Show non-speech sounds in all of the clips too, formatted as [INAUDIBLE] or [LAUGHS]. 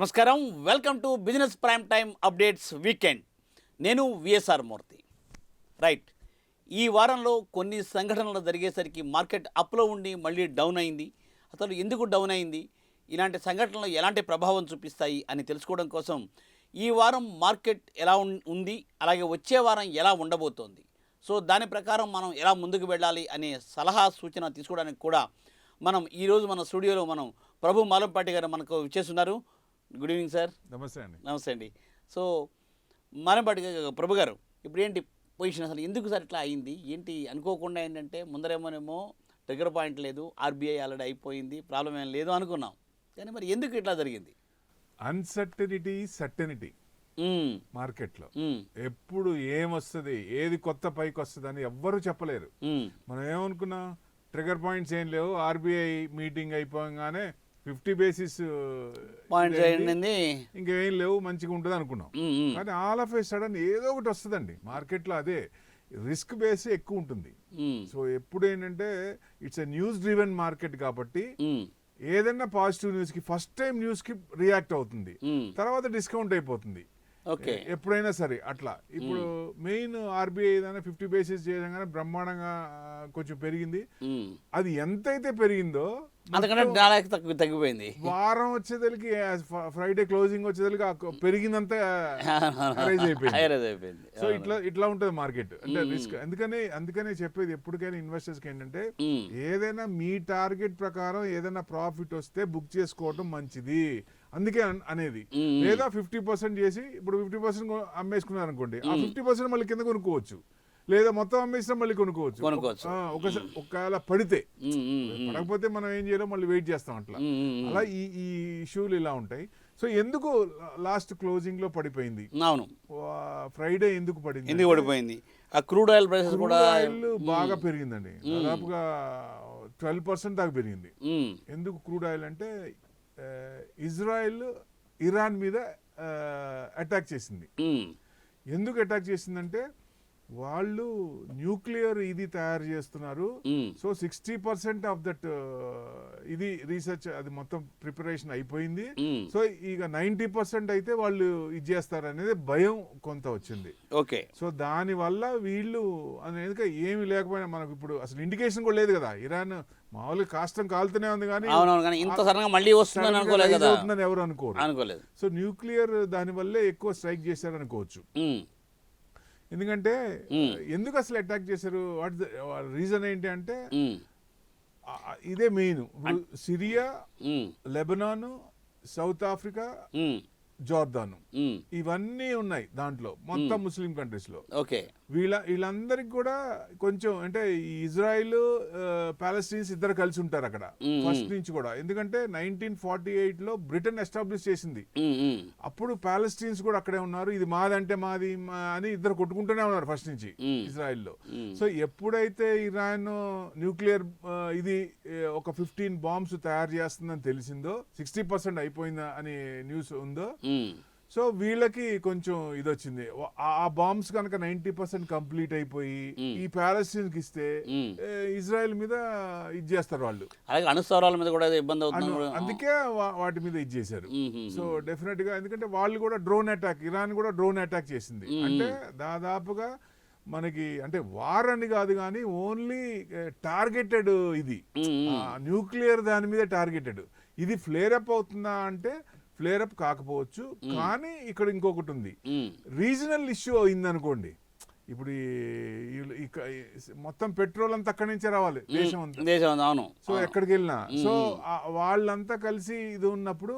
నమస్కారం. Welcome to business prime time updates weekend నేను VSR Murthy. Right ఈ వారంలో కొన్ని సంఘటనలు జరిగేసరికి మార్కెట్ అప్లో ఉండి మళ్ళీ డౌన్ అయింది. అసలు ఎందుకు డౌన్ అయింది? ఇలాంటి సంఘటనలు ఎలాంటి ప్రభావం చూపిస్తాయి అని తెలుసుకోవడం కోసం ఈ వారం మార్కెట్ ఎలా ఉన్- ఉంది? అలాగే వచ్చే వారం ఎలా ఉండబోతోంది? సో దాని ప్రకారం మనం ఎలా ముందుకు వెళ్ళాలి అనే సలహా సూచన తీసుకోవడానికి కూడా మనం ఈరోజు మన స్టూడియోలో మనం ప్రభు మాలంపాటి గారు మనకు చేస్తున్నారు గుడ్ ఈవినింగ్ సార్ నమస్తే అండి. నమస్తే అండి. సో మాలంపాటి గారు ప్రభు గారు ఇప్పుడు ఏంటి పొజిషన్ అసలు? ఎందుకు సార్ ఇట్లా అయింది? ఏంటి అనుకోకుండా ఏంటంటే ముందరేమోనేమో ట్రిగర్ పాయింట్ లేదు ఆర్బీఐ ఆల్రెడీ అయిపోయింది ప్రాబ్లం ఏం లేదు అనుకున్నాం. కానీ మరి ఎందుకు ఇట్లా జరిగింది? Uncertainty certainty. మార్కెట్లో. ఎప్పుడు ఏమొస్తుంది ఏది కొత్త పైకి వస్తుంది అని ఎవ్వరూ చెప్పలేరు. మనం ఏమనుకున్నాం? ట్రిగర్ పాయింట్స్ ఏం లేవు ఆర్బీఐ మీటింగ్ అయిపోగానే ఫిఫ్టీ బేసిస్ పాయింట్స్ ఏంటండి ఇంకేం లేవు మంచిగా ఉంటుంది అనుకున్నాం. కానీ ఆల్ ఆఫ్ ఏ సడన్ ఏదో ఒకటి వస్తుందండి. మార్కెట్లో అదే రిస్క్ బేస్ ఎక్కువ ఉంటుంది. సో ఎప్పుడు ఏంటంటే it's a news driven market కాబట్టి. ఏదైనా పాజిటివ్ న్యూస్కి ఫస్ట్ టైం న్యూస్కి రియాక్ట్ అవుతుంది. తర్వాత డిస్కౌంట్ అయిపోతుంది. ఎప్పుడైనా సరే అట్లా. ఇప్పుడు మెయిన్ ఆర్బీఐ ఏదైనా ఫిఫ్టీ బేసిస్ చేయగానే బ్రహ్మాండంగా ఆ, కొంచెం పెరిగింది. అది ఎంతైతే పెరిగిందో తగ్గిపోయింది. వారం వచ్చేదలికి ఫ్రైడే క్లోజింగ్ వచ్చేదలికి కొ- పెరిగిందంతా [LAUGHS] హైరైజ్ అయిపోయింది. సో ఇట్లా ఇట్లా ఉంటుంది మార్కెట్. అంటే రిస్క్. అందుకనే అందుకనే చెప్పేది ఎప్పటికైనా ఇన్వెస్టర్స్కి ఏంటంటే మ్మ్. ఏదైనా మీ టార్గెట్ ప్రకారం ఏదైనా ప్రాఫిట్ వస్తే బుక్ చేసుకోవడం మంచిది. అందుకే అన్- అనేది. లేదా ఫిఫ్టీ పర్సెంట్ చేసి ఇప్పుడు ఫిఫ్టీ పర్సెంట్ అమ్మేసుకున్నారు అనుకోండి ఆ ఫిఫ్టీ పర్సెంట్ మళ్ళీ కింద కొనుక్కోవచ్చు. లేదా మొత్తం అమ్మేసినా మళ్ళీ కొనుక్కోవచ్చు. కొనుక్కోవచ్చు. ఆ, ఒకసారి ఒకవేళ పడితే. పడకపోతే మనం ఏం చేయాలో మళ్ళీ వెయిట్ చేస్తాం అట్లా. అలా ఈ ఈ ఇష్యూలు ఇలా ఉంటాయి. సో ఎందుకు లాస్ట్ క్లోజింగ్లో పడిపోయింది? అవును. ఫ్రైడే ఎందుకు పడింది? ఎందుకు పడిపోయింది? ఆ క్రూడ్ ఆయిల్ ప్రైసెస్ కూడా బాగా పెరిగిందండి. దాదాపుగా ట్వెల్వ్ పర్సెంట్ దాకా పెరిగింది. ఎందుకు క్రూడ్ ఆయిల్ అంటే ఇజ్రాయెల్ ఇరాన్ మీద అటాక్ చేసింది. ఎందుకు అటాక్ చేసిందంటే వాళ్ళు న్యూక్లియర్ ఇది తయారు చేస్తున్నారు. So sixty percent of that ఇది రీసెర్చ్ అది మొత్తం ప్రిపరేషన్ అయిపోయింది. సో ఇక నైంటీ పర్సెంట్ అయితే వాళ్ళు ఇది చేస్తారు అనేది భయం కొంత వచ్చింది. ఓకే. సో దాని వల్ల వీళ్ళు అనేది ఏమి లేకపోయినా మనకు ఇప్పుడు అసలు ఇండికేషన్ కూడా లేదు కదా. ఇరాన్ మామూలుగా కాష్టం కాలుతూనే ఉంది కానీ ఇంత మళ్ళీ వస్తుందని అనుకోలేదు కదా. ఎవరు అనుకోరు. అనుకోలేదు. సో న్యూక్లియర్ దాని వల్లే ఎక్కువ స్ట్రైక్ చేశారు అనుకోవచ్చు. ఎందుకంటే. ఎందుకు అసలు అటాక్ చేశారు వాట్ రీజన్ ఏంటి అంటే ఇదే main Syria. Lebanon South Africa. Jordan. ఇవన్నీ ఉన్నాయి దాంట్లో మొత్తం ముస్లిం కంట్రీస్లో ఓకే వీళ్ళ వీళ్ళందరికి కూడా కొంచెం అంటే ఇజ్రాయిల్ పాలస్తీన్స్ ఇద్దరు కలిసి ఉంటారు అక్కడ. ఫస్ట్ నుంచి కూడా ఎందుకంటే నైన్టీన్ ఫార్టీ ఎయిట్లో బ్రిటన్ ఎస్టాబ్లిష్ చేసింది. అప్పుడు పాలస్తీన్స్ కూడా అక్కడే ఉన్నారు ఇది మాదంటే మాది మా- అని ఇద్దరు కొట్టుకుంటూనే ఉన్నారు ఫస్ట్ నుంచి. ఇజ్రాయెల్లో. సో ఎప్పుడైతే ఇరాన్ న్యూక్లియర్ ఇది ఒక ఫిఫ్టీన్ బాంబ్స్ తయారు చేస్తుందని తెలిసిందో సిక్స్టీ పర్సెంట్ అయిపోయిందా అని న్యూస్ ఉందో. సో వీళ్ళకి కొంచెం ఇది వచ్చింది ఆ- బాంబ్స్ కనుక నైన్టీ పర్సెంట్ కంప్లీట్ అయిపోయి. ఈ ప్యాలెస్టీన్కి ఇస్తే ఇజ్రాయెల్ మీద ఇది చేస్తారు వాళ్ళు అలాగే అణుస్థావరాల మీద కూడా ఇబ్బంది అవుతుంది. అందుకే వాటి మీద ఇది చేశారు. సో డెఫినెట్గా ఎందుకంటే వాళ్ళు కూడా డ్రోన్ అటాక్ ఇరాన్ కూడా డ్రోన్ అటాక్ చేసింది. అంటే దాదాపుగా మనకి అంటే వార్ అని కాదు కానీ ఓన్లీ టార్గెటెడ్ ఇది. న్యూక్లియర్ దాని మీద టార్గెటెడ్ ఇది ఫ్లేర్ అప్ అవుతుందా అంటే ఫ్లేర్ అప్ కాకపోవచ్చు కానీ ఇక్కడ ఇంకొకటి ఉంది. రీజనల్ ఇష్యూ అయింది అనుకోండి ఇప్పుడు మొత్తం పెట్రోల్ అంతా అక్కడి నుంచే రావాలి దేశం అవును. సో ఎక్కడికి వెళ్ళినా. సో వాళ్ళంతా కలిసి ఇది ఉన్నప్పుడు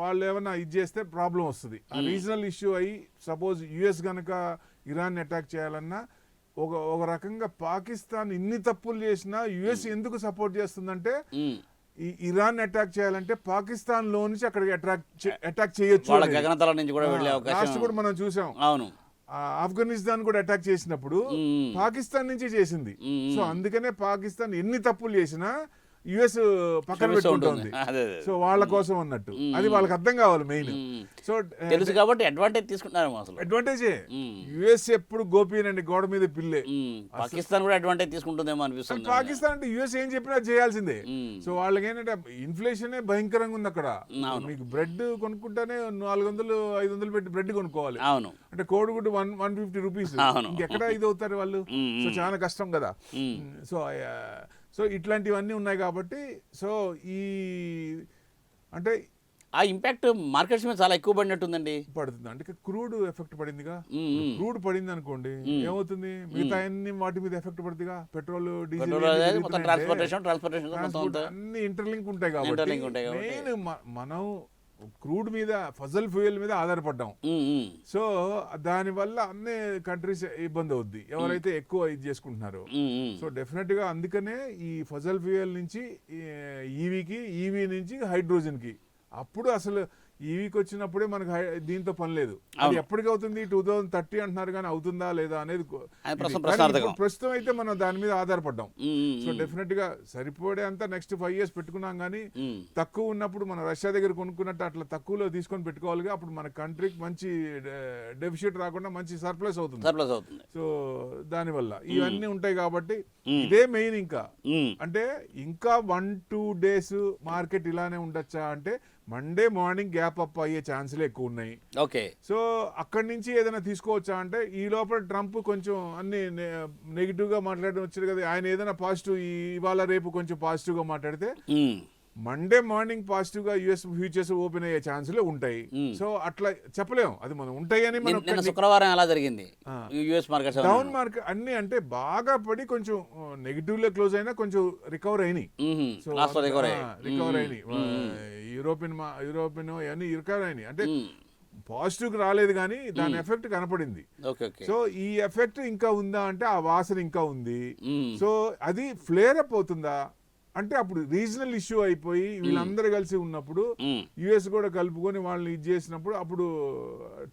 వాళ్ళు ఏమైనా ఇది చేస్తే ప్రాబ్లం వస్తుంది. ఆ రీజనల్ ఇష్యూ అయ్యి సపోజ్ యుఎస్ గనక ఇరాన్ అటాక్ చేయాలన్నా ఒక ఒక రకంగా పాకిస్తాన్ ఇన్ని తప్పులు చేసినా యుఎస్ ఎందుకు సపోర్ట్ చేస్తుందంటే. ఈ ఇరాన్ అటాక్ చేయాలంటే పాకిస్తాన్లో నుంచి అక్కడికి అటాక్ అటాక్ చేయొచ్చు. గగనతల నుంచి కూడా వెళ్ళే లాస్ట్ అవకాశం కూడా మనం చూసాం అవును ఆఫ్ఘనిస్తాన్ కూడా అటాక్ చేసినప్పుడు. పాకిస్తాన్ నుంచి చేసింది. సో అందుకనే పాకిస్తాన్ ఎన్ని తప్పులు చేసినా యుఎస్ పక్కన పెట్టుకుంటుంది. సో వాళ్ళ కోసం అన్నట్టు. అది వాళ్ళకి అర్థం కావాలి మెయిన్. సో తెలుసు కాబట్టి అడ్వాంటేజ్ తీసుకుంటున్నారేమో అసలు. అడ్వాంటేజే. యుఎస్ ఎప్పుడు గోపీనండి గోడ మీద పిల్లే. పాకిస్తాన్ కూడా అడ్వాంటేజ్ తీసుకుంటుందేమో అనిపిస్తుంది పాకిస్తాన్ అంటే యుఎస్ ఏం చెప్పినా చేయాల్సిందే. సో వాళ్ళకి ఏంటంటే ఇన్ఫ్లేషన్ భయంకరంగా ఉంది అక్కడ. మీకు బ్రెడ్ కొనుక్కుంటేనే నాలుగు వందలు ఐదు వందలు పెట్టి బ్రెడ్ కొనుక్కోవాలి. అవును. అంటే కోడిగుడ్డు వన్ వన్ ఫిఫ్టీ రూపీస్. ఇంకెక్కడ ఇది అవుతారు వాళ్ళు? సో చాలా కష్టం కదా. సో సో ఇట్లాంటివన్నీ ఉన్నాయి కాబట్టి సో ఈ అంటే ఆ ఇంపాక్ట్ మార్కెట్స్ మీద చాలా ఎక్కువ పడినట్టుందండి. పడుతుంది. అంటే క్రూడ్ ఎఫెక్ట్ పడిందిగా. క్రూడ్ పడింది అనుకోండి ఏమవుతుంది? మిగతా అన్ని వాటి మీద ఎఫెక్ట్ పడుతుందిగా. పెట్రోల్ డీజిల్ అన్ని ఇంటర్లింక్ ఉంటాయి కాబట్టి మనం క్రూడ్ మీద ఫజల్ ఫ్యూయల్ మీద ఆధారపడ్డాం. సో దానివల్ల అన్ని కంట్రీస్ ఇబ్బంది అవుద్ది. ఎవరైతే ఎక్కువ ఇది చేసుకుంటున్నారో. సో డెఫినెట్గా అందుకనే ఈ ఫజల్ ఫ్యూయల్ నుంచి ఈవీకి ఈవీ నుంచి హైడ్రోజన్కి అప్పుడు అసలు ఈవీకి వచ్చినప్పుడే మనకు దీంతో పని లేదు. అది. ఎప్పటికి అవుతుంది? టూ థౌసండ్ థర్టీ అంటున్నారు కానీ అవుతుందా లేదా అనేది ప్రస్తుతం అయితే మనం దాని మీద ఆధారపడ్డాం. సో డెఫినెట్గా సరిపోడే అంతా నెక్స్ట్ ఫైవ్ ఇయర్స్ పెట్టుకున్నాం కానీ. తక్కువ ఉన్నప్పుడు మన రష్యా దగ్గర కొనుక్కున్నట్టు అట్లా తక్కువలో తీసుకొని పెట్టుకోవాలిగా అప్పుడు మన కంట్రీకి మంచి డెఫిషిట్ రాకుండా మంచి సర్ప్లస్ అవుతుంది. సర్ప్లస్ అవుతుంది. సో దానివల్ల ఇవన్నీ ఉంటాయి కాబట్టి ఇదే మెయిన్ ఇంకా. అంటే ఇంకా వన్ టూ డేస్ మార్కెట్ ఇలానే ఉండొచ్చా అంటే మండే మార్నింగ్ గ్యాప్ అప్ అయ్యే ఛాన్సులు ఎక్కువ ఉన్నాయి ఓకే సో అక్కడి నుంచి ఏదైనా తీసుకోవచ్చా అంటే ఈ లోపల ట్రంప్ కొంచెం అన్ని నెగిటివ్గా మాట్లాడడం వచ్చారు కదా ఆయన ఏదైనా పాజిటివ్ ఇవాళ రేపు కొంచెం పాజిటివ్గా మాట్లాడితే మ్మ్. మండే మార్నింగ్ పాజిటివ్గా యుఎస్ ఫ్యూచర్స్ ఓపెన్ అయ్యే ఛాన్సులు ఉంటాయి. సో అట్లా చెప్పలేం. అది మనం ఉంటాయని మనం శుక్రవారం ఎలా జరిగింది. యుఎస్ మార్కెట్స్ డౌన్ మార్కెట్ అన్ని అంటే బాగా పడి కొంచెం నెగిటివ్లో క్లోజ్ అయినా కొంచెం రికవర్ అయినాయి. సో రికవర్ రికవర్ అయినాయి. యూరోపియన్ యూరోపియన్ అవన్నీ రికవర్ అయినాయి. అంటే పాజిటివ్ రాలేదు కానీ దాని ఎఫెక్ట్ కనపడింది. సో ఈ ఎఫెక్ట్ ఇంకా ఉందా అంటే ఆ వాసన ఇంకా ఉంది. సో అది ఫ్లేర్ అప్ అవుతుందా? అంటే అప్పుడు రీజనల్ ఇష్యూ అయిపోయి వీళ్ళందరూ కలిసి ఉన్నప్పుడు. యుఎస్ కూడా కలుపుకొని వాళ్ళని ఇది చేసినప్పుడు అప్పుడు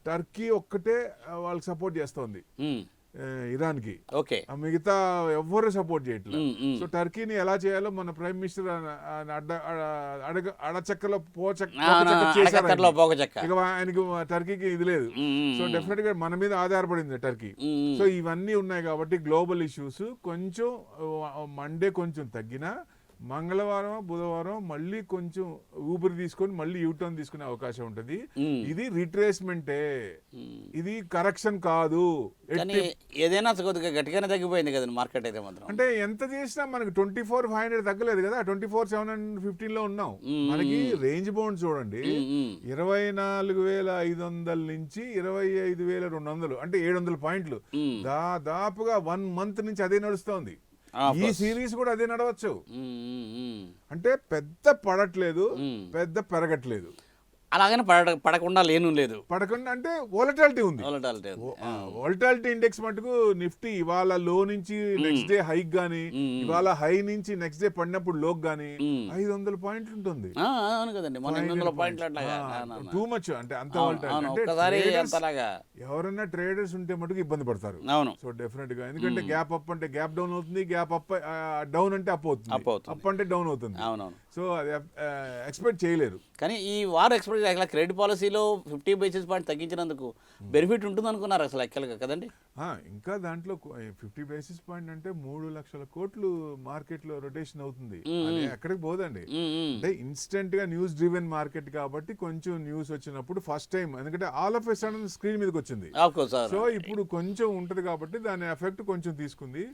టర్కీ ఒక్కటే వాళ్ళకి సపోర్ట్ చేస్తోంది. ఓకే. ఆ మిగతా ఎవ్వరు సపోర్ట్ చేయట్లేదు. సో టర్కీని ఎలా చేయాలో మన ప్రైమ్ మినిస్టర్ అడగ అడచక్కలో పోచక్క ఆయనకి. టర్కీకి ఇది లేదు. సో డెఫినెట్గా మన మీద ఆధారపడింది టర్కీ. సో ఇవన్నీ ఉన్నాయి కాబట్టి గ్లోబల్ ఇష్యూస్ కొంచెం మండే కొంచెం తగ్గినా మంగళవారం బుధవారం మళ్ళీ కొంచెం ఊపిరి తీసుకొని మళ్ళీ యూటర్న్ తీసుకునే అవకాశం ఉంటుంది. ఇది రిట్రేస్మెంటే. ఇది కరెక్షన్ కాదు ఏదైనా కొద్దిగా గట్టిగానే తగ్గిపోయింది కదండి మార్కెట్ అయితే మాత్రం అంటే ఎంత చేసినా మనకి ట్వంటీ ఫోర్ ఫైవ్ హండ్రెడ్ తగ్గలేదు కదా ట్వంటీ ఫోర్ సెవెన్ హండ్రెడ్ ఫిఫ్టీన్లో ఉన్నాం మనకి రేంజ్ బౌండ్ చూడండి. ఇరవై నాలుగు వేల ఐదు వందల నుంచి ఇరవై ఐదు వేల రెండు వందలు అంటే ఏడు వందల పాయింట్లు. దాదాపుగా వన్ మంత్ నుంచి అదే నడుస్తోంది ఈ సిరీస్ కూడా అదే నడవచ్చు మ్మ్, మ్మ్, మ్మ్. అంటే పెద్ద పడట్లేదు. పెద్ద పెరగట్లేదు అలాగనే పడ పడకుండా లేను లేదు. పడకుండా అంటే వోలటాలిటీ ఉంది. ఉంది. వోల్టాలిటీ ఇండెక్స్ మటుకు నిఫ్టీ ఇవాళ లో నుంచి నెక్స్ట్ డే హైక్ గానీ ఇవాళ హై నుంచి నెక్స్ట్ డే పడినప్పుడు లోక్ గానీ ఐదు వందల పాయింట్లు ఉంటుంది. అవును కదండి. పాయింట్లు. టూ మచ్ అంటే అంత ఎవరన్నా ట్రేడర్స్ ఉంటే మటుకు ఇబ్బంది పడతారు. అవును. సో డెఫినెట్గా. ఎందుకంటే గ్యాప్ అప్ అంటే గ్యాప్ డౌన్ అవుతుంది గ్యాప్ అప్ డౌన్ అంటే అప్ అవుతుంది. అప్ అంటే డౌన్ అవుతుంది. అవునవును. సో అది ఎక్స్పెక్ట్ చేయలేరు. కానీ ఈ వార్ ఎక్స్పెక్ట్ అసలు క్రెడిట్ పాలసీలో ఫిఫ్టీ బేసిస్ పాయింట్ తగ్గించినందుకు బెనిఫిట్ ఉంటుంది అనుకున్నారు అసలు యాక్చువల్గా కదండి? ఇంకా దాంట్లో ఫిఫ్టీ బేసిస్ పాయింట్ అంటే మూడు లక్షల కోట్లు మార్కెట్లో రొటేషన్ అవుతుంది అది ఎక్కడికి పోదండి. మ్మ్, మ్మ్. అంటే ఇన్స్టెంట్గా న్యూస్ డ్రివెన్ మార్కెట్ కాబట్టి కొంచెం న్యూస్ వచ్చినప్పుడు ఫస్ట్ టైం ఎందుకంటే all of a sudden screen మీదకి వచ్చింది. సో ఇప్పుడు కొంచెం ఉంటది కాబట్టి దాని ఎఫెక్ట్ కొంచెం తీసుకుంది.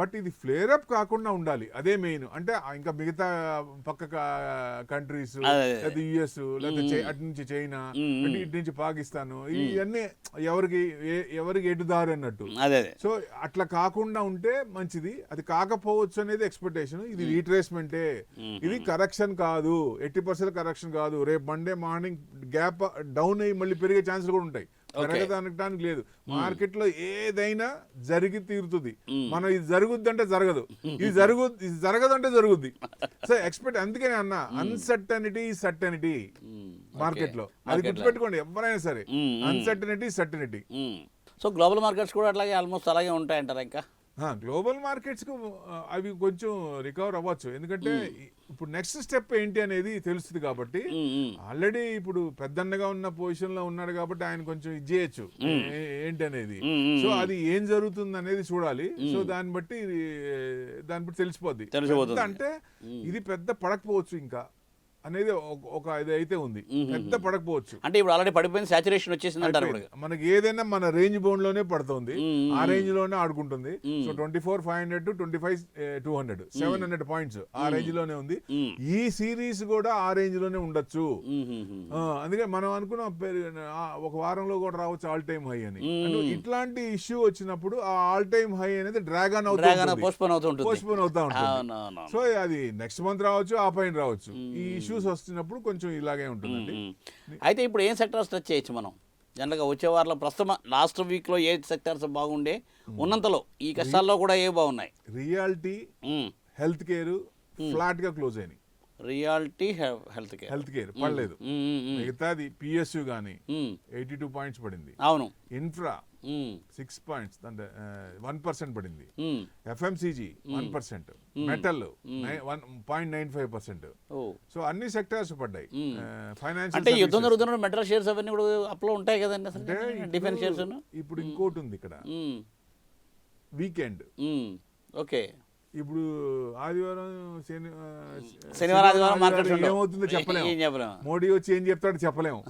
బట్ ఇది ఫ్లేర్ అప్ కాకుండా ఉండాలి. అదే మెయిన్ అంటే ఇంకా మిగతా పక్క కంట్రీస్. లేదా యుఎస్ లేదా చై- అటు నుంచి చైనా ఇటు నుంచి పాకిస్తాన్ ఇవన్నీ ఎవరికి ఎవరికి ఎటుదారు అన్నట్టు. సో అట్లా కాకుండా ఉంటే మంచిది. అది కాకపోవచ్చు అనేది ఎక్స్పెక్టేషన్ ఇది రీట్రేస్మెంటే ఇది కరెక్షన్ కాదు. ఎయిటీ పర్సెంట్ కరెక్షన్ కాదు. రేపు మండే మార్నింగ్ గ్యాప్ డౌన్ అయ్యి మళ్ళీ పెరిగే ఛాన్సులు కూడా ఉంటాయి. పెరగదానికి లేదు. మార్కెట్లో ఏదైనా జరిగి తీరుతుంది. మనం ఇది జరుగుద్దంటే జరగదు. ఇది జరుగు ఇది జరగదంటే జరుగుద్ది. సో ఎక్స్పెక్ట్ అందుకనే అన్న అన్సర్టనిటీ సర్టనిటీ మార్కెట్లో అది గుర్తుపెట్టుకోండి ఎవరైనా సరే. Uncertainty certainty. So global markets కూడా అట్లాగే ఆల్మోస్ట్ అలాగే ఉంటాయంటారా ఇంకా? గ్లోబల్ మార్కెట్స్కు ఆ, అవి కొంచెం రికవర్ అవ్వచ్చు. ఎందుకంటే ఇప్పుడు నెక్స్ట్ స్టెప్ ఏంటి అనేది తెలుస్తుంది కాబట్టి. ఆల్రెడీ ఇప్పుడు పెద్దన్నగా ఉన్న పొజిషన్లో ఉన్నాడు కాబట్టి ఆయన కొంచెం ఇది చేయొచ్చు. ఏంటి అనేది. సో అది ఏం జరుగుతుంది అనేది చూడాలి. సో దాన్ని బట్టి దాన్ని బట్టి తెలిసిపోద్ది. అంటే ఇది పెద్ద పడకపోవచ్చు ఇంకా. అనేది ఒక- ఇది అయితే ఉంది. పెద్ద పడకపోవచ్చు. అంటే ఇప్పుడు ఆల్రెడీ పడిపోయింది సాచురేషన్ వచ్చేసింది అంటారు. మనకి ఏదైనా మన రేంజ్ బౌండ్లోనే పడుతుంది. ఆ రేంజ్లోనే ఆడుకుంటుంది. So twenty four five hundred to twenty five two hundred seven hundred points ఆ రేంజ్లోనే ఉంది. ఈ సిరీస్ కూడా ఆ రేంజ్లోనే ఉండొచ్చు. అందుకే మనం అనుకున్నాం ఒక వారంలో కూడా రావచ్చు ఆల్ టైమ్ హై అని. ఇట్లాంటి ఇష్యూ వచ్చినప్పుడు ఆ ఆల్ టైమ్ హై అనేది డ్రాగన్ అవుతుంది పోస్ట్ పోన్ పోస్ట్పోన్ అవుతా ఉంటుంది. సో అది నెక్స్ట్ మంత్ రావచ్చు ఆ పైన రావచ్చు. ఈ ఇష్యూస్ వస్తున్నప్పుడు కొంచెం ఇలాగే ఉంటుందండి. అయితే ఇప్పుడు ఏం సెక్టార్స్ టచ్ చేయొచ్చు మనం? జనరల్గా వచ్చే వారంలో ప్రస్తుతం లాస్ట్ వీక్లో ఏ సెక్టార్స్ బాగుండే? ఉన్నంతలో ఈ కష్టాల్లో కూడా ఏ బాగున్నాయి? రియాలిటీ హెల్త్ కేర్ ఫ్లాట్గా క్లోజ్ అయినాయి. Reality health care. Health care పడలేదు మిగతాది పిఎస్యు గానీ ఎయిటీ టూ పాయింట్స్ పడింది. అవును. ఇన్ఫ్రా సిక్స్ పాయింట్స్ అంటే వన్ పర్సెంట్ పడింది. FMCG one percent. Metal one point nine five percent. ఓ. సో అన్ని సెక్టార్స్ పడ్డాయి. అంటే యుద్ధం ఫైనాన్షియల్ జరుగుతున్న మెటల్ షేర్స్ అవన్నీ కూడా అప్లో ఉంటాయి కదండి అంటే డిఫెన్స్ షేర్స్ ఇప్పుడు ఇంకోటి ఉంది ఇక్కడ. వీకెండ్. ఓకే. ఇప్పుడు ఆదివారం శని శనివారం ఆదివారం మార్కెట్స్ ఉండవు. ఏమవుతుందో చెప్పలేము. మోడీ వచ్చి ఏం చెప్తాడో చెప్పలేము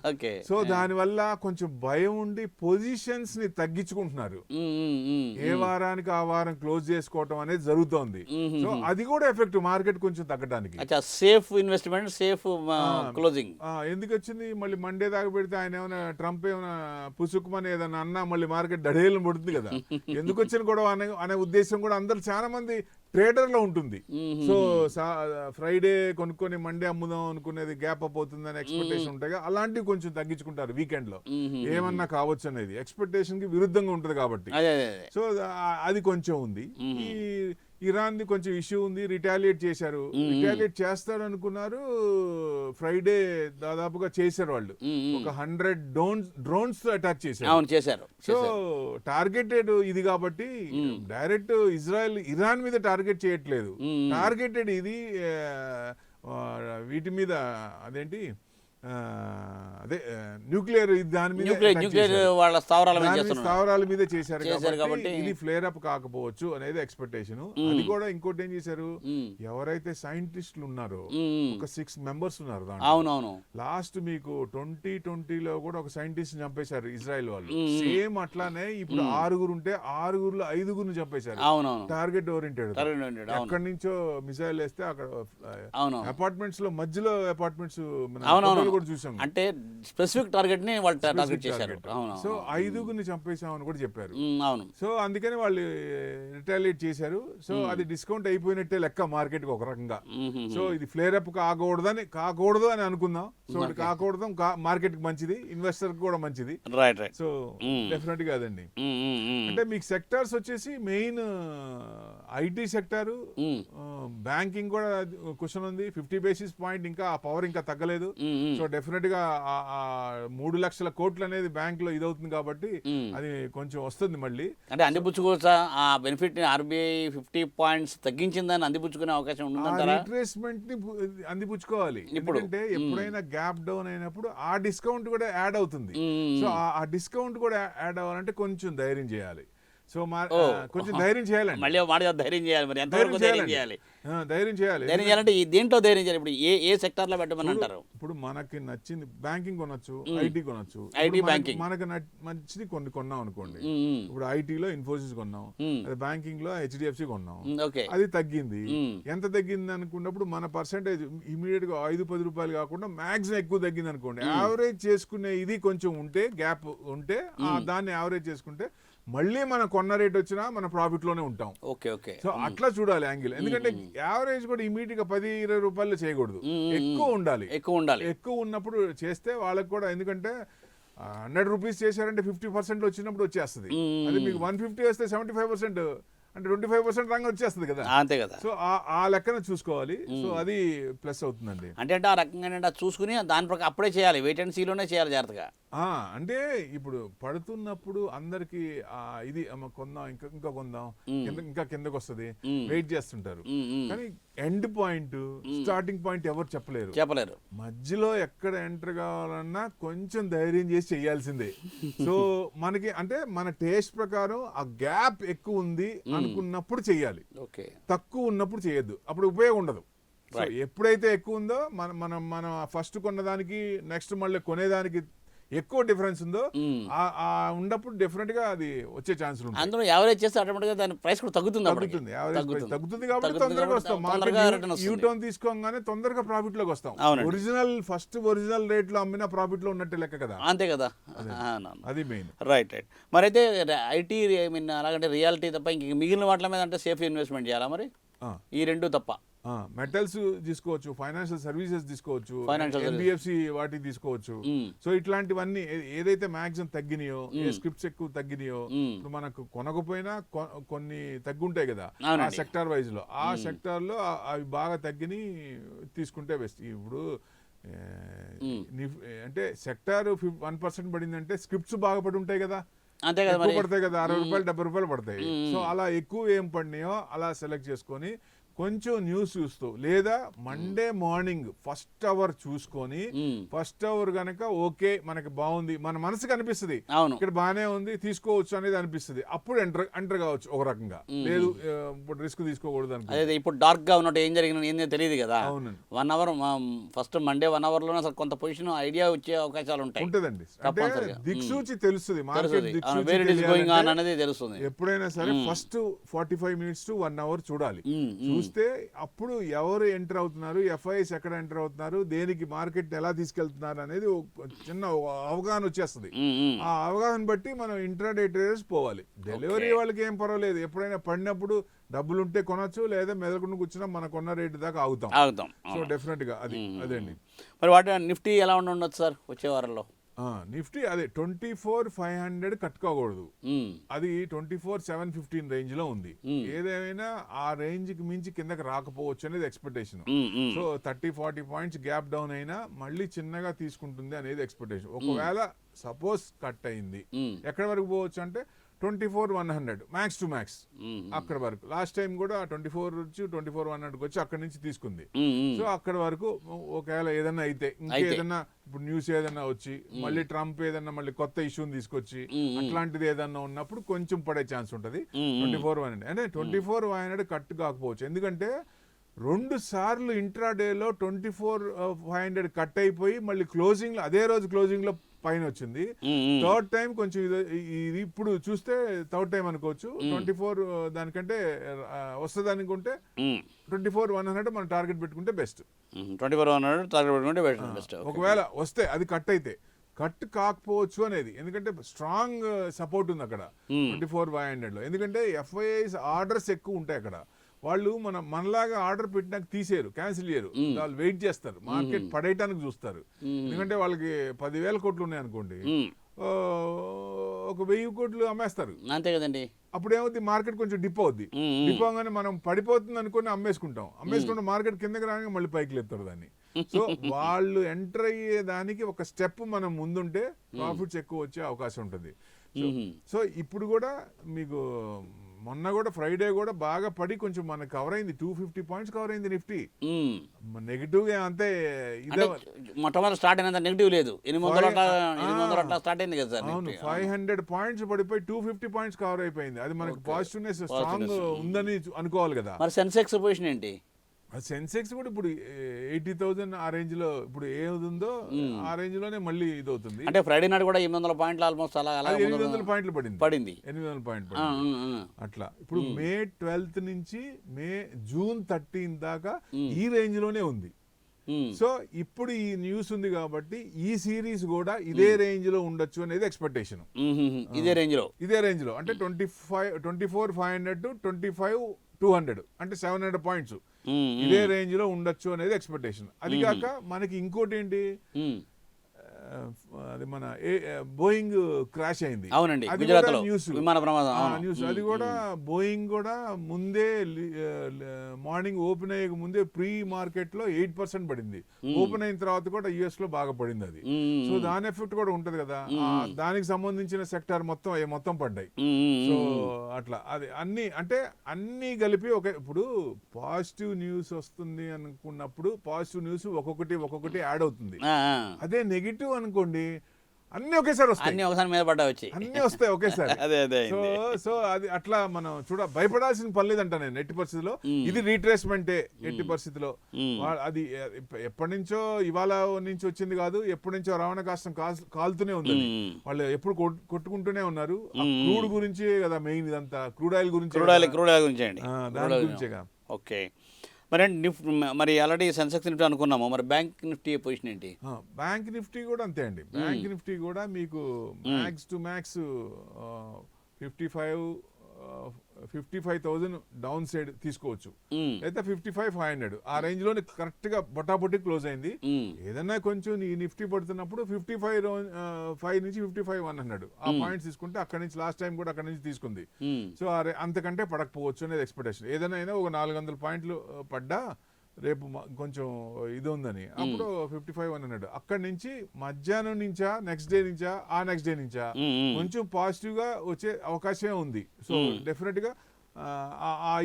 సో దానివల్ల కొంచెం భయం ఉండి పొజిషన్స్ని తగ్గించుకుంటున్నారు. ఏ వారానికి ఆ వారం క్లోజ్ చేసుకోవటం అనేది జరుగుతోంది. సో అది కూడా ఎఫెక్ట్ మార్కెట్ కొంచెం తగ్గడానికి. Safe investment safe closing. ఎందుకు వచ్చింది? మళ్ళీ మండే దాకా పెడితే ఆయన ఏమైనా ట్రంప్ ఏమైనా పుసుకుమని ఏదైనా అన్నా మళ్ళీ మార్కెట్ దడేలను పడుతుంది కదా. [LAUGHS] ఎందుకు వచ్చిన గొడవ అనే అనే ఉద్దేశం కూడా అందరు చాలా మంది ట్రేడర్లో ఉంటుంది సో ఫ్రైడే కొనుక్కొని మండే అమ్ముదాం అనుకునేది గ్యాప్ అప్ అవుతుందని ఎక్స్పెక్టేషన్ ఉంటాయి అలాంటివి కొంచెం తగ్గించుకుంటారు వీకెండ్లో ఏమన్నా కావచ్చు అనేది. ఎక్స్పెక్టేషన్కి విరుద్ధంగా ఉంటుంది కాబట్టి. సో అది కొంచెం ఉంది. ఈ ఇరాన్ ది కొంచెం ఇష్యూ ఉంది రిటాలియేట్ చేశారు. రిటాలియేట్ చేస్తారు అనుకున్నారు ఫ్రైడే దాదాపుగా చేశారు వాళ్ళు. ఒక హండ్రెడ్ డ్రోన్స్ డ్రోన్స్ అటాక్ చేశారు. అవును చేశారు సో టార్గెటెడ్ ఇది కాబట్టి డైరెక్ట్ ఇజ్రాయెల్ ఇరాన్ మీద టార్గెట్ చేయట్లేదు. టార్గెటెడ్ ఇది వీటి మీద అదేంటి అదే న్యూక్లియర్ దాని మీద న్యూక్లియర్. వాళ్ళ స్థావరాల మీద స్థావరాల మీద చేశారు కాబట్టి ఇది ఫ్లేర్ అప్ కాకపోవచ్చు అనేది ఎక్స్పెక్టేషన్ అది కూడా ఇంకోటి ఏం చేశారు. ఎవరైతే సైంటిస్టులు ఉన్నారో. ఒక సిక్స్ మెంబర్స్ ఉన్నారు అవునవును. లాస్ట్ మీకు ట్వంటీ ట్వంటీలో కూడా ఒక సైంటిస్ట్ చంపేశారు ఇజ్రాయెల్ వాళ్ళు. సేమ్ అట్లానే ఇప్పుడు ఆరుగురు ఉంటే ఆరుగురులో ఐదుగురిని చంపేశారు. Target oriented. ఎక్కడి నుంచో మిసైల్ వేస్తే అక్కడ అవును అపార్ట్మెంట్స్లో మధ్యలో అపార్ట్మెంట్స్ కూడా చూసాం అంటే స్పెసిఫిక్ టార్గెట్ని వాళ్ళు టార్గెట్ చేశారు. సో ఐదుగురిని చంపేశామని కూడా చెప్పారు. అవును. సో అందుకని వాళ్ళు రిటాలియేట్ చేశారు. సో అది డిస్కౌంట్ అయిపోయినట్టే లెక్క మార్కెట్కి ఒక రకంగా. సో ఇది ఫ్లేర్ అప్ కాకూడదని కాకూడదు అని అనుకుందాం. సో కాకూడదు మార్కెట్కి మంచిది ఇన్వెస్టర్కి కూడా మంచిది. Right right so definite um. అంటే మీకు సెక్టార్స్ వచ్చేసి మెయిన్ ఐటీ సెక్టారు బ్యాంకింగ్ కూడా క్వశ్చన్ ఉంది. ఫిఫ్టీ బేసిస్ పాయింట్ ఇంకా ఆ పవర్ ఇంకా తగ్గలేదు. సో డెఫినెట్గా మూడు లక్షల కోట్లు అనేది బ్యాంక్లో ఇదవుతుంది కాబట్టి మ్మ్. అది కొంచెం వస్తుంది మళ్ళీ. అంటే అందిపుచ్చుకోవచ్చా ఆ బెనిఫిట్ని ఆర్బీఐ ఫిఫ్టీ పాయింట్స్ తగ్గించిందని అందిపుచ్చుకునే అవకాశం ఆ ఉంటుందంటారా రిట్రేస్మెంట్ని అందిపుచ్చుకోవాలి ఇప్పుడు. ఎందుకంటే ఎప్పుడైనా గ్యాప్ డౌన్ అయినప్పుడు ఆ డిస్కౌంట్ కూడా యాడ్ అవుతుంది. సో ఆ- ఆ డిస్కౌంట్ కూడా యాడ్ అవ్వాలంటే కొంచెం ధైర్యం చేయాలి. సో మా కొంచెం ధైర్యం చేయాలండి. మళ్ళీ మాట ధైర్యం చేయాలి మరి. ఎంతవరకు ధైర్యం చేయాలి? ధైర్యం చేయాలి. ధైర్యం చేయాలంటే ఈ దేంట్లో ధైర్యం చేయాలి. ఇప్పుడు ఏ ఏ సెక్టార్లో పెట్టమని అంటారు? ఇప్పుడు మనకి నచ్చింది బ్యాంకింగ్ కొనొచ్చు ఐటీ కొనొచ్చు. IT ఇప్పుడు మనకి- మంచిది కొన్ని కొన్నాం అనుకోండి. ఇప్పుడు ఐటీలో ఇన్ఫోసిస్ కొన్నాం. అదే బ్యాంకింగ్లో హెచ్డిఎఫ్సి కొన్నాం. అది తగ్గింది. ఎంత తగ్గింది అనుకున్నప్పుడు మన పర్సంటేజ్ ఇమీడియట్గా ఐదు పది రూపాయలు కాకుండా మాక్సిమం ఎక్కువ తగ్గింది అనుకోండి. యావరేజ్ చేసుకునే ఇది కొంచెం ఉంటే గ్యాప్ ఉంటే దాన్ని యావరేజ్ చేసుకుంటే మళ్ళీ మన కొన్న రేట్ వచ్చినా మన ప్రాఫిట్లోనే ఉంటాం. Okay okay. సో అట్లా చూడాలి యాంగిల్ ఎందుకంటే యావరేజ్ కూడా ఇమీడియట్గా పది ఇరవై రూపాయలు చేయకూడదు. ఎక్కువ ఉండాలి. ఎక్కువ ఉండాలి. ఎక్కువ ఉన్నప్పుడు చేస్తే వాళ్ళకి కూడా ఎందుకంటే హండ్రెడ్ రూపీస్ చేశారంటే ఫిఫ్టీ పర్సెంట్ వచ్చినప్పుడు వచ్చేస్తుంది. అది మీకు వన్ ఫిఫ్టీ వస్తే సెవెంటీ ఫైవ్ పర్సెంట్ అంటే ట్వంటీ ఫైవ్ పర్సెంట్ రంగం వచ్చేస్తుంది కదా. అంతే కదా. సో ఆ- లెక్కన చూసుకోవాలి. సో అది ప్లస్ అవుతుందండి. అంటే అంటే ఆ రకంగా అది చూసుకుని దాని ప్రకారం అప్పుడే చేయాలి. వెయిట్ అండ్ సీలోనే చేయాలి జాగ్రత్తగా. ఆ, అంటే ఇప్పుడు పడుతున్నప్పుడు అందరికి ఆ, ఇది కొందాం ఇంకా ఇంకా కొందాం ఇంకా కిందకు వస్తుంది వెయిట్ చేస్తుంటారు. కానీ ఎండ్ పాయింట్ స్టార్టింగ్ పాయింట్ ఎవరు చెప్పలేరు. చెప్పలేరు. మధ్యలో ఎక్కడ ఎంటర్ కావాలన్నా కొంచెం ధైర్యం చేసి చేయాల్సిందే. [LAUGHS] సో మనకి అంటే మన టేస్ట్ ప్రకారం ఆ గ్యాప్ ఎక్కువ ఉంది అనుకున్నప్పుడు చెయ్యాలి ఓకే. తక్కువ ఉన్నప్పుడు చేయొద్దు. అప్పుడు ఉపయోగం ఉండదు. సో ఎప్పుడైతే ఎక్కువ ఉందో మన మనం మనం ఫస్ట్ కొన్నదానికి నెక్స్ట్ మళ్ళీ కొనేదానికి ఎక్కువ డిఫరెన్స్ ఉందో ఉన్నప్పుడు డెఫినెట్గా అది వచ్చే ఛాన్స్ ఉంటుంది అందులో యావరేజ్ చేస్తే ఆటోమేటిక్గా దాని ప్రైస్ కూడా తగ్గుతుంది. తగ్గుతుంది యావరేజ్ తగ్గుతుంది. కాబట్టి తొందరగా వస్తాం. మార్కెట్. యూటర్న్ తీసుకోగానే తొందరగా ప్రాఫిట్లోకి వస్తాం. ఒరిజినల్ ఫస్ట్ ఒరిజినల్ రేట్లో అమ్మిన ప్రాఫిట్లో ఉన్నట్టే లెక్క కదా. అంతే కదా. అది. మెయిన్ రైట్ రైట్ మరి అయితే ఐటీ ఐ మీన్ అలాగంటే రియాలిటీ తప్ప ఇంక మిగిలిన వాటి మీద అంటే సేఫ్ ఇన్వెస్ట్మెంట్ చేయాలా మరి? ఈ రెండు తప్ప. మెటల్స్ తీసుకోవచ్చు ఫైనాన్షియల్ సర్వీసెస్ తీసుకోవచ్చు. ఎన్బిఎఫ్సి వాటికి తీసుకోవచ్చు. మ్మ్. సో ఇట్లాంటివన్నీ ఏదైతే మ్యాక్సిమం తగ్గినాయో ఏ స్క్రిప్ట్స్ ఎక్కువ తగ్గినాయో మ్మ్. ఇప్పుడు మనకు కొనకపోయినా కొన్ని తగ్గుంటాయి కదా ఆ. సెక్టార్ వైజ్లో. ఆ సెక్టార్లో అవి బాగా తగ్గిని తీసుకుంటే బెస్ట్ ఇప్పుడు అంటే సెక్టార్ వన్ పర్సెంట్ పడిందంటే స్క్రిప్ట్స్ బాగా పడి ఉంటాయి కదా. అంతే కదా పడతాయి కదా అరవై రూపాయలు డెబ్బై రూపాయలు పడతాయి. సో అలా ఎక్కువ ఏం పడినాయో అలా సెలెక్ట్ చేసుకొని కొంచెం న్యూస్ చూస్తూ లేదా మండే మార్నింగ్ ఫస్ట్ అవర్ చూసుకొని. ఫస్ట్ అవర్ గనక ఓకే మనకి బాగుంది మన మనసుకి అనిపిస్తుంది. అవును. ఇక్కడ బాగానే ఉంది తీసుకోవచ్చు అనేది అనిపిస్తుంది. అప్పుడు ఎంటర్ ఎంటర్ కావచ్చు ఒక రకంగా. లేదు ఇప్పుడు రిస్క్ తీసుకోకూడదు అదే ఇప్పుడు డార్క్గా ఉన్నట్టు ఏం జరిగిన ఏందో తెలియదు కదా. One hour first Monday one అవర్లోనే కొంత పొజిషన్ ఐడియా వచ్చే అవకాశాలు ఉంటాయి. ఉంటదండి. దిక్సూచి తెలుస్తుంది అనేది తెలుస్తుంది. ఎప్పుడైనా సరే first forty five minutes to one hour చూడాలి. చూస్తే అప్పుడు ఎవరు ఎంటర్ అవుతున్నారు ఎఫ్ఐఎస్ ఎక్కడ ఎంటర్ అవుతున్నారు దేనికి మార్కెట్ ఎలా తీసుకెళ్తున్నారు అనేది ఒక చిన్న అవగాహన వచ్చేస్తుంది. ఆ అవగాహన బట్టి మనం ఇంట్రాడే ట్రేడర్స్ పోవాలి. డెలివరీ వాళ్ళకి ఏం పర్వాలేదు. ఎప్పుడైనా పడినప్పుడు డబ్బులు ఉంటే కొనొచ్చు లేదా మెదలకుండా కూర్చున్నా మన కొన్న రేటు దాకా ఆగుతాం. ఆగుతాం. సో డెఫినెట్గా అది అదండి మరి వాటి నిఫ్టీ ఎలా ఉండి ఉండొచ్చు సార్ వచ్చే వారంలో? నిఫ్టీ అదే ట్వంటీ ఫోర్ ఫైవ్ హండ్రెడ్ కట్టుకోకూడదు. అది ట్వంటీ ఫోర్ సెవెన్ ఫిఫ్టీన్ రేంజ్లో ఉంది ఏదేమైనా ఆ రేంజ్కి మించి కిందకి రాకపోవచ్చు అనేది expectation. So thirty forty points gap down అయినా మళ్ళీ చిన్నగా తీసుకుంటుంది అనేది ఎక్స్పెక్టేషన్ ఒకవేళ సపోజ్ కట్ అయింది. ఎక్కడి వరకు పోవచ్చు అంటే twenty four one hundred max to max. అక్కడ వరకు. లాస్ట్ టైం కూడా ట్వంటీ ఫోర్ వచ్చి ట్వంటీ ఫోర్ వన్ హండ్రెడ్ వచ్చి అక్కడ నుంచి తీసుకుంది. సో అక్కడ వరకు ఒకవేళ ఏదన్నా అయితే ఇంకేదన్నా ఇప్పుడు న్యూస్ ఏదన్నా వచ్చి మళ్ళీ ట్రంప్ ఏదన్నా మళ్ళీ కొత్త ఇష్యూని తీసుకొచ్చి అట్లాంటిది ఏదన్నా ఉన్నప్పుడు కొంచెం పడే ఛాన్స్ ఉంటది. Twenty four one hundred. అంటే twenty four one hundred cut కాకపోవచ్చు. ఎందుకంటే రెండు సార్లు ఇంట్రాడేలో twenty four five hundred cut అయిపోయి మళ్ళీ క్లోజింగ్లో అదే రోజు క్లోజింగ్లో పైన వచ్చింది. థర్డ్ టైం కొంచెం ఇది ఇది ఇప్పుడు చూస్తే థర్డ్ టైం అనుకోవచ్చు. ట్వంటీ ఫోర్ దానికంటే వస్తుంది అనుకుంటే. ట్వంటీ ఫోర్ వన్ హండ్రెడ్ మనం టార్గెట్ పెట్టుకుంటే best. Twenty four hundred target పెట్టుకుంటే బెస్ట్ ఒకవేళ వస్తే అది కట్ అయితే కట్ కాకపోవచ్చు అనేది. ఎందుకంటే స్ట్రాంగ్ సపోర్ట్ ఉంది అక్కడ ట్వంటీ ఫోర్ ఫైవ్ హండ్రెడ్లో ఎందుకంటే ఎఫ్ఐఐస్ ఆర్డర్స్ ఎక్కువ ఉంటాయి అక్కడ. వాళ్ళు మన మనలాగా ఆర్డర్ పెట్టినాక తీసేరు క్యాన్సిల్ చేయరు. వాళ్ళు వెయిట్ చేస్తారు. మార్కెట్ పడేయటానికి చూస్తారు. ఎందుకంటే వాళ్ళకి పదివేల కోట్లు ఉన్నాయి అనుకోండి ఒక వెయ్యి కోట్లు అమ్మేస్తారు. అంతే కదండి. అప్పుడు ఏమవుద్ది మార్కెట్ కొంచెం డిప్ అవుద్ది. డిప్ అవగానే మనం పడిపోతుంది అనుకుని అమ్మేసుకుంటాం. అమ్మేసుకుంటే మార్కెట్ కిందకి రాగానే మళ్ళీ పైకి లేపుతారు దాన్ని. సో వాళ్ళు ఎంటర్ అయ్యే దానికి ఒక స్టెప్ మనం ముందుంటే ప్రాఫిట్స్ ఎక్కువ వచ్చే అవకాశం ఉంటుంది. సో ఇప్పుడు కూడా మీకు మొన్న కూడా ఫ్రైడే కూడా బాగా పడి కొంచెం మనకు కవర్ అయింది టూ ఫిఫ్టీ పాయింట్స్ కవర్ అయింది నిఫ్టీ. నెగిటివ్గా అంతే మొట్టమొదటి స్టార్ట్ అయినంత నెగిటివ్ లేదు. స్టార్ట్ అయింది కదా అవును. ఫైవ్ హండ్రెడ్ పాయింట్స్ పడిపోయి టూ ఫిఫ్టీ పాయింట్స్ కవర్ అయిపోయింది. అది మనకి పాజిటివ్నెస్ స్ట్రాంగ్ ఉందని అనుకోవాలి కదా. మరి సెన్సెక్స్ పొజిషన్ ఏంటి? సెన్సెక్స్ కూడా ఇప్పుడు ఎయిటీ థౌసండ్ ఆ రేంజ్లో ఇప్పుడు ఏది ఉందో ఆ రేంజ్లోనే మళ్ళీ ఇది అవుతుంది అంటే ఫ్రైడే నాడు కూడా ఎనిమిది వందల పాయింట్లు ఆల్మోస్ట్ అలా ఎనిమిది వందల పాయింట్లు పడింది. పడింది. ఎనిమిది వందల పాయింట్. అట్లా. ఇప్పుడు మే ట్వెల్త్ నుంచి మే జూన్ థర్టీన్ దాకా ఈ రేంజ్లోనే ఉంది. సో ఇప్పుడు ఈ న్యూస్ ఉంది కాబట్టి ఈ సిరీస్ కూడా ఇదే రేంజ్లో ఉండొచ్చు అనేది ఎక్స్పెక్టేషన్. ఇదే రేంజ్లో ఇదే రేంజ్లో అంటే twenty five twenty four five hundred to twenty five two hundred. అంటే సెవెన్ హండ్రెడ్ పాయింట్స్. ఇదే రేంజ్లో ఉండొచ్చు అనేది ఎక్స్పెక్టేషన్. అది కాక మనకి ఇంకోటి ఏంటి? అది మన బోయింగ్ క్రాష్ అయింది. అవునండి గుజరాత్ న్యూస్ విమాన ప్రమాదం. న్యూస్ అది కూడా బోయింగ్ కూడా ముందే మార్నింగ్ ఓపెన్ అయ్యే ముందే ప్రీ మార్కెట్లో ఎయిట్ పర్సెంట్ పడింది. ఓపెన్ అయిన తర్వాత కూడా యుఎస్లో బాగా పడింది అది. సో దాని ఎఫెక్ట్ కూడా ఉంటది కదా. దానికి సంబంధించిన సెక్టార్ మొత్తం అవి మొత్తం పడ్డాయి. సో. అట్లా. అది అన్ని అంటే అన్ని కలిపి ఒక ఇప్పుడు పాజిటివ్ న్యూస్ వస్తుంది అనుకున్నప్పుడు పాజిటివ్ న్యూస్ ఒక్కొక్కటి ఒక్కొక్కటి యాడ్ అవుతుంది. అదే నెగిటివ్ అనుకోండి అన్ని ఒకేసారి వస్తాయి. అన్ని ఒకసారి మీద పడ్డా వచ్చి. అన్ని వస్తాయి ఒకేసారి. [LAUGHS] అదే అదే సో. సో అది అట్లా మనం చూడ భయపడాల్సిన పని లేదంట నేను ఎట్టి పరిస్థితిలో. ఇది రీట్రేస్మెంటే ఎట్టి పరిస్థితిలో. అది ఎప్పటి నుంచో ఇవాళ నుంచి వచ్చింది కాదు ఎప్పటి నుంచో రావణ కాష్టం కాల్- కాలుతూనే ఉంది. వాళ్ళు ఎప్పుడు కొట్- కొట్టుకుంటూనే ఉన్నారు. క్రూడ్ గురించి కదా మెయిన్ ఇదంతా. క్రూడ్ ఆయిల్ గురించి క్రూడ్ ఆయిల్ క్రూడ్ ఆయిల్ గురించి దాని ఓకే. మరి అండి నిఫ్ట్ మరి ఆల్రెడీ సెన్సెక్స్ నిఫ్టీ అనుకున్నాము మరి బ్యాంక్ నిఫ్టీ పొజిషన్ ఏంటి? బ్యాంక్ నిఫ్టీ కూడా అంతే అండి. బ్యాంక్ నిఫ్టీ కూడా మీకు max to max fifty five fifty five thousand down side తీసుకోవచ్చు. అయితే ఫిఫ్టీ ఫైవ్ ఫైవ్ హండ్రెడ్ ఆ రేంజ్లోనే కరెక్ట్గా బొటాబొట్టి క్లోజ్ అయింది. ఏదన్నా కొంచెం నీ నిఫ్టీ పడుతున్నప్పుడు ఫిఫ్టీ ఫైవ్ ఫైవ్ నుంచి ఫిఫ్టీ ఫైవ్ వన్ హండ్రెడ్ ఆ పాయింట్స్ తీసుకుంటే అక్కడ నుంచి లాస్ట్ టైం కూడా అక్కడ నుంచి తీసుకుంది. సో అంతకంటే పడకపోవచ్చు అనేది ఎక్స్పెక్టేషన్ ఏదైనా ఒక నాలుగు వందల పాయింట్లు పడ్డా రేపు కొంచెం ఇది ఉందని. అప్పుడు ఫిఫ్టీ ఫైవ్ వన్ హండ్రెడ్ అక్కడి నుంచి మధ్యాహ్నం నుంచా నెక్స్ట్ డే నుంచా ఆ నెక్స్ట్ డే నుంచా. కొంచెం పాజిటివ్గా వచ్చే అవకాశమే ఉంది. సో డెఫినెట్గా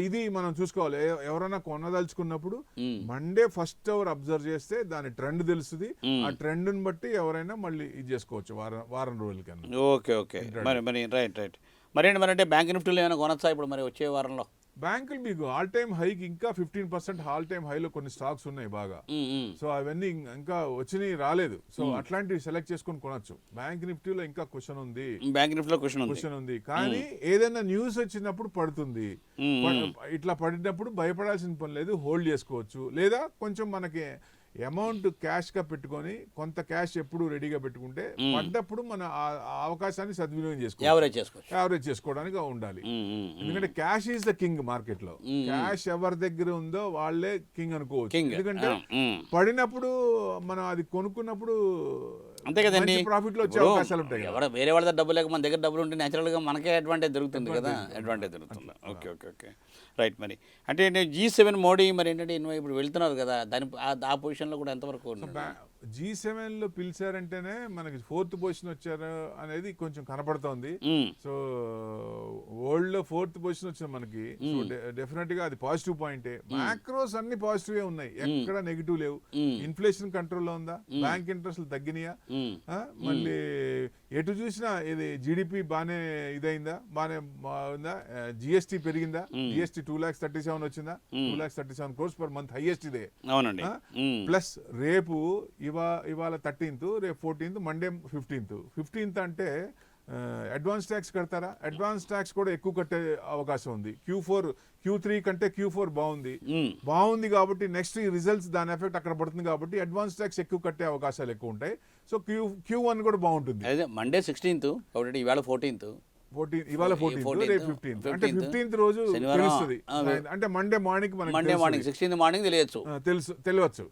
ఇది మనం చూసుకోవాలి. ఎవరైనా కొనదలుచుకున్నప్పుడు. మండే ఫస్ట్ అవర్ అబ్జర్వ్ చేస్తే దాని ట్రెండ్ తెలుస్తుంది. ఆ ట్రెండ్ని బట్టి ఎవరైనా మళ్ళీ ఇది చేసుకోవచ్చు వారం వారం రోజుల కన్నా. Okay okay. మరి మరి రైట్ రైట్. మరి అంటే బ్యాంక్ నిఫ్టీలో ఏమైనా కొనొచ్చా ఇప్పుడు మరి వచ్చే వారంలో? బ్యాంకులు మీకు ఆల్ టైమ్ హైకి ఇంకా ఫిఫ్టీన్ పర్సెంట్ ఆల్ టైమ్ హైలో కొన్ని స్టాక్స్ ఉన్నాయి బాగా. సో అవన్నీ ఇంకా వచ్చినాయి రాలేదు. సో అట్లాంటివి సెలెక్ట్ చేసుకొని కొనొచ్చు. బ్యాంక్ నిఫ్టీలో ఇంకా క్వశ్చన్ ఉంది. బ్యాంక్ నిఫ్టీలో క్వశ్చన్ క్వశ్చన్ ఉంది. కానీ ఏదైనా న్యూస్ వచ్చినప్పుడు పడుతుంది. ఇట్లా పడినప్పుడు భయపడాల్సిన పని లేదు. హోల్డ్ చేసుకోవచ్చు. లేదా కొంచెం మనకి అమౌంట్ క్యాష్గా పెట్టుకొని కొంత క్యాష్ ఎప్పుడు రెడీగా పెట్టుకుంటే పడ్డప్పుడు మన అవకాశాన్ని సద్వినియోగం చేసుకోవాలి యావరేజ్ చేసుకోవచ్చు. యావరేజ్ చేసుకోవడానికి ఉండాలి. ఎందుకంటే క్యాష్ ఈజ్ ద కింగ్ మార్కెట్లో క్యాష్ ఎవరి దగ్గర ఉందో వాళ్ళే కింగ్ అనుకోవచ్చు. ఎందుకంటే. పడినప్పుడు మనం అది కొనుక్కున్నప్పుడు అంతే కదండి. ప్రాఫిట్లో వచ్చే అవకాశాలు ఉంటాయి ఎవడ వేరే వాళ్ళ దగ్గర డబ్బు లేక మన దగ్గర డబ్బులు ఉంటే natural గా మనకే అడ్వాంటేజ్ దొరుకుతుంది కదా. అడ్వాంటేజ్ దొరుకుతుంది. ఓకే ఓకే ఓకే రైట్ మరి. అంటే జీ సెవెన్ మోడీ మరి ఏంటంటే ఇప్పుడు వెళ్తున్నారు కదా. దాని ఆ- పొజిషన్లో కూడా ఎంతవరకు? జీ సెవెన్లో పిలిచారంటేనే మనకి ఫోర్త్ పొజిషన్ వచ్చారు అనేది కొంచెం కనపడుతోంది. సో వరల్డ్లో ఫోర్త్ పొజిషన్ వచ్చింది మనకి. డెఫినెట్గా అది పాజిటివ్ పాయింటే మాక్రోస్ అన్ని పాజిటివ్ ఉన్నాయి. ఎక్కడ నెగిటివ్ లేవు. ఇన్ఫ్లేషన్ కంట్రోల్లో ఉందా? బ్యాంక్ ఇంట్రెస్ట్ తగ్గినాయా? మళ్ళీ ఎటు చూసినా ఇది జీడిపి బాగానే ఇదైందా? బాగానే ఉందా? జిఎస్టీ పెరిగిందా? GST two lakhs thirty seven వచ్చిందా? Two lakhs thirty seven crores per month highest ఇదే. అవునండి. ప్లస్ రేపు ఇవా ఇవాళ థర్టీన్త్ రేపు ఫోర్టీన్త్ మండే ఫిఫ్టీన్త్. ఫిఫ్టీన్త్ అంటే అడ్వాన్స్ ట్యాక్స్ కడతారా? అడ్వాన్స్ ట్యాక్స్ కూడా ఎక్కువ కట్టే అవకాశం ఉంది. క్యూ ఫోర్ క్యూ త్రీ కంటే క్యూ ఫోర్ బాగుంది. బాగుంది కాబట్టి నెక్స్ట్ రిజల్ట్స్ దాని ఎఫెక్ట్ అక్కడ పడుతుంది కాబట్టి అడ్వాన్స్ ట్యాక్స్ ఎక్కువ కట్టే అవకాశాలు ఎక్కువ ఉంటాయి. సో క్యూ క్యూ వన్ కూడా బాగుంటుంది. అదే మండే సిక్స్టీన్త్ కాబట్టి ఇవాళ ఫోర్టీన్త్. ఫోర్టీన్ ఇవాళ 14th, రేపు ఫిఫ్టీన్త్. అంటే 15th, ఫిఫ్టీన్త్ రోజు తెలుస్తుంది. అంటే మండే మార్నింగ్ మనకి మండే. మార్నింగ్ సిక్స్టీన్త్ మార్నింగ్ తెలియచ్చు. తెలుసు తెలియచ్చు.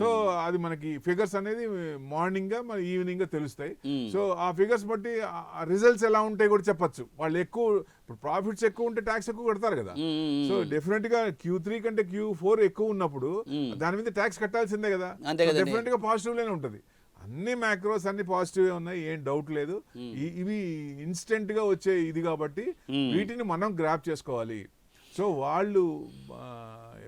సో అది మనకి ఫిగర్స్ అనేది మార్నింగ్గా మన ఈవినింగ్గా తెలుస్తాయి. సో ఆ ఫిగర్స్ బట్టి రిజల్ట్స్ ఎలా ఉంటాయి కూడా చెప్పొచ్చు. వాళ్ళు ఎక్కువ ఇప్పుడు ప్రాఫిట్స్ ఎక్కువ ఉంటే ట్యాక్స్ ఎక్కువ కడతారు కదా. సో డెఫినెట్గా క్యూ త్రీ కంటే క్యూ ఫోర్ ఎక్కువ ఉన్నప్పుడు దాని మీద ట్యాక్స్ కట్టాల్సిందే కదా. డెఫినెట్గా పాజిటివ్లోనే ఉంటది. అన్ని మ్యాక్రోస్ అన్ని పాజిటివ్ ఉన్నాయి ఏం డౌట్ లేదు. ఈ- ఇవి ఇన్స్టెంట్గా వచ్చే ఇది కాబట్టి వీటిని మనం గ్రాప్ చేసుకోవాలి. సో వాళ్ళు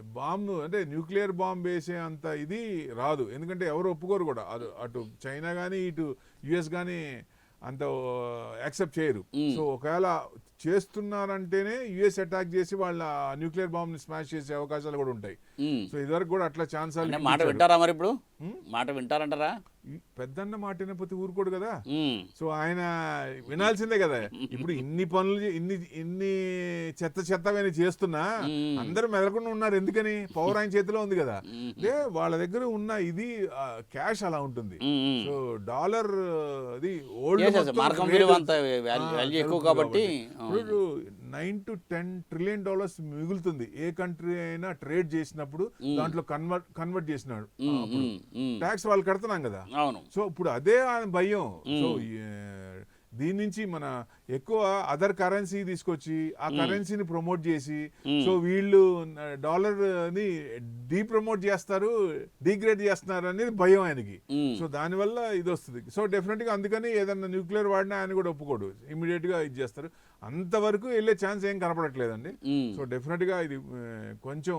బాంబు అంటే న్యూక్లియర్ బాంబ్ వేసే అంత ఇది రాదు. ఎందుకంటే ఎవరు ఒప్పుకోరు కూడా. అటు అటు చైనా కానీ ఇటు యుఎస్ కానీ అంత యాక్సెప్ట్ చేయరు. సో ఒకవేళ చేస్తున్నారంటేనే యుఎస్ అటాక్ చేసి వాళ్ళ న్యూక్లియర్ బాంబ్ని స్మాష్ చేసే అవకాశాలు కూడా ఉంటాయి. సో ఇదివరకు కూడా అట్లా ఛాన్స్ మాట వింటారా మరి ఇప్పుడు మాట వింటారంటారా? పెద్దన్న మాట వినకపోతే ఊరుకోడు కదా? సో ఆయన వినాల్సిందే కదా. ఇప్పుడు ఇన్ని పనులు ఇన్ని ఇన్ని చెత్త చెత్తగా చేస్తున్నా అందరూ మెదలకుండా ఉన్నారు. ఎందుకని? పవర్ ఆయన చేతిలో ఉంది కదా. అదే వాళ్ళ దగ్గర ఉన్న ఇది క్యాష్ అలా ఉంటుంది. సో డాలర్ అది ఓల్డ్ వాల్యూ ఎక్కువ కాబట్టి nine to ten trillion dollars మిగులుతుంది. ఏ కంట్రీ అయినా ట్రేడ్ చేసినప్పుడు దాంట్లో కన్వర్ట్ కన్వర్ట్ చేసినాడు. ట్యాక్స్ వాళ్ళు కడుతున్నాం కదా. సో ఇప్పుడు అదే భయం. సో దీని నుంచి మన ఎక్కువ అదర్ కరెన్సీ తీసుకొచ్చి ఆ కరెన్సీని ప్రమోట్ చేసి సో వీళ్ళు డాలర్ని డీ ప్రమోట్ చేస్తారు డిగ్రేడ్ చేస్తున్నారు అనేది భయం ఆయనకి. సో దానివల్ల ఇది వస్తుంది. సో డెఫినెట్గా అందుకని ఏదన్నా న్యూక్లియర్ వాడినా ఆయన కూడా ఒప్పుకోడు. ఇమీడియట్గా ఇది చేస్తారు. అంతవరకు వెళ్ళే ఛాన్స్ ఏం కనపడట్లేదండి. సో డెఫినెట్గా ఇది కొంచెం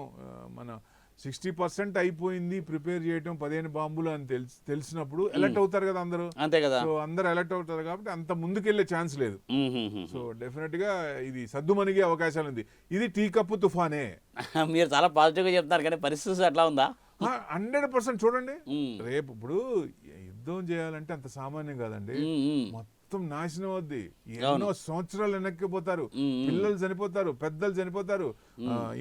మన సిక్స్టీ పర్సెంట్ అయిపోయింది ప్రిపేర్ చేయటం పదిహేను బాంబులు అని తెలిసి తెలిసినప్పుడు ఎలర్ట్ అవుతారు కదా అందరూ. అంతే కదా. సో అందరు అలర్ట్ అవుతారు కాబట్టి అంత ముందుకెళ్ళే ఛాన్స్ లేదు. సో డెఫినెట్గా ఇది సద్దుమణిగే అవకాశాలు ఉంది. ఇది టీ కప్పు తుఫానే. [LAUGHS] మీరు చాలా పాజిటివ్గా చెప్తున్నారు కానీ పరిస్థితి అట్లా ఉందా? హండ్రెడ్ పర్సెంట్ చూడండి. రేపు ఇప్పుడు యుద్ధం చేయాలంటే అంత సామాన్యం కాదండి. ఉమ్. మొత్తం నాశనం అవుద్ది. ఎన్నో సంవత్సరాలు వెనక్కి పోతారు మ్మ్. పిల్లలు చనిపోతారు పెద్దలు చనిపోతారు.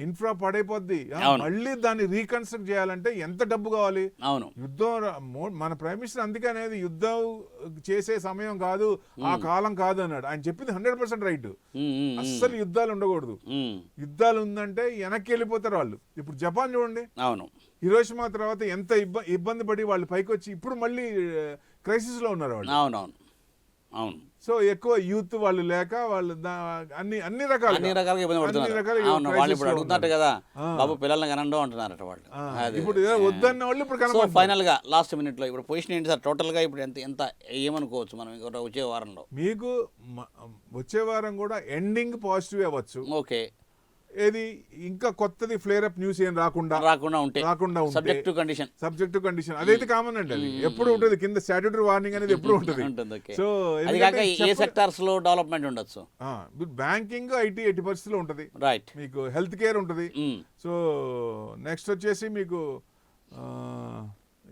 ఇన్ఫ్రా పడైపోద్ది. మళ్ళీ దాన్ని రీకన్స్ట్రక్ట్ చేయాలంటే ఎంత డబ్బు కావాలి? అవును. యుద్ధం మన ప్రైమ్ మినిస్టర్ అందుకే అనేది యుద్ధం చేసే సమయం కాదు ఆ కాలం కాదు అన్నాడు. ఆయన చెప్పింది హండ్రెడ్ పర్సెంట్ రైట్. అస్సలు యుద్ధాలు ఉండకూడదు. యుద్ధాలు ఉందంటే వెనక్కి వెళ్ళిపోతారు వాళ్ళు. ఇప్పుడు జపాన్ చూడండి. అవును. హిరోషిమా తర్వాత ఎంత ఇబ్బ ఇబ్బంది పడి వాళ్ళు పైకి వచ్చి ఇప్పుడు మళ్ళీ క్రైసిస్లో ఉన్నారు వాళ్ళు. అవునవును. అవును. సో ఎక్కువ యూత్ వాళ్ళు లేక వాళ్ళు అన్ని అన్ని రకాల అన్ని రకాలుగా ఇబ్బంది పడుతున్నారు. అవును వాళ్ళు ఇప్పుడు అడుగుతున్నట్టు కదా బాబు పిల్లల్ని కనండో అంటున్నారట వాళ్ళు. ఇప్పుడు వద్దన్న వాళ్ళు ఇప్పుడు సో. ఫైనల్గా లాస్ట్ మినిట్లో ఇప్పుడు పొజిషన్ ఏంటి సార్? టోటల్గా ఇప్పుడు ఎంత ఎంత ఏమనుకోవచ్చు మనం ఇంకొక వచ్చే వారంలో? మీకు వచ్చే వారం కూడా ఎండింగ్ పాజిటివ్ అవ్వచ్చు. ఓకే. ఏది? ఇంకా కొత్తది ఫ్లేర్ అప్ న్యూస్ ఏం రాకుండా రాకుండా ఉంటే. రాకుండా ఉంటే. Subject to condition subject condition అదైతే కామన్ అండి అది. ఎప్పుడు ఉంటుంది? కింద స్టాట్యూటరీ వార్నింగ్ అనేది ఎప్పుడు ఉంటుంది? ఉంటుంది సో ఏ సెక్టార్స్లో డెవలప్మెంట్ ఉండొచ్చు? బ్యాంకింగ్ ఐటీ ఎట్టి పరిస్థితిలో ఉంటుంది. రైట్ మీకు హెల్త్ కేర్ ఉంటుంది. సో నెక్స్ట్ వచ్చేసి మీకు